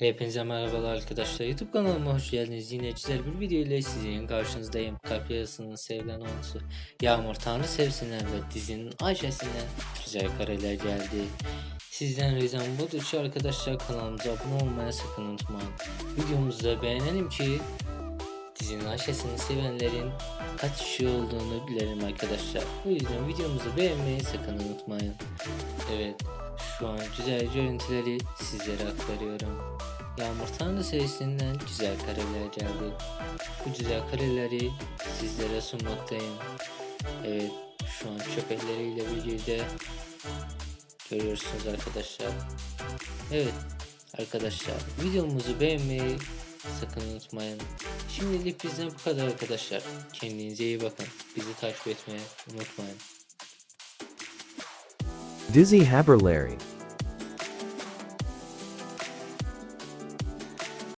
Hepinize merhabalar arkadaşlar. YouTube kanalıma hoş geldiniz. Yine güzel bir video ile sizin karşınızdayım. Kalp yarısının sevilen oyuncusu Yağmur Tanrı sevsinden ve dizinin Ayşe'sinden güzel kareler geldi. Sizden ricam budur ki arkadaşlar kanalımıza abone olmaya sakın unutmayın. Videomuzu da beğenelim ki dizinin Ayşe'sini sevenlerin kaç kişi olduğunu bilelim arkadaşlar. Bu yüzden videomuzu beğenmeyi sakın unutmayın. Evet şu an güzel görüntüleri sizlere aktarıyorum. Yağmur Tanrı serisinden güzel kareler geldi. Bu güzel kareleri sizlere sunmaktayım. Evet şu an köpekleriyle birlikte görüyorsunuz arkadaşlar. Evet arkadaşlar videomuzu beğenmeyi sakın unutmayın. Şimdilik bizden bu kadar arkadaşlar. Kendinize iyi bakın. Bizi takip etmeyi unutmayın. Dizzy Haberlary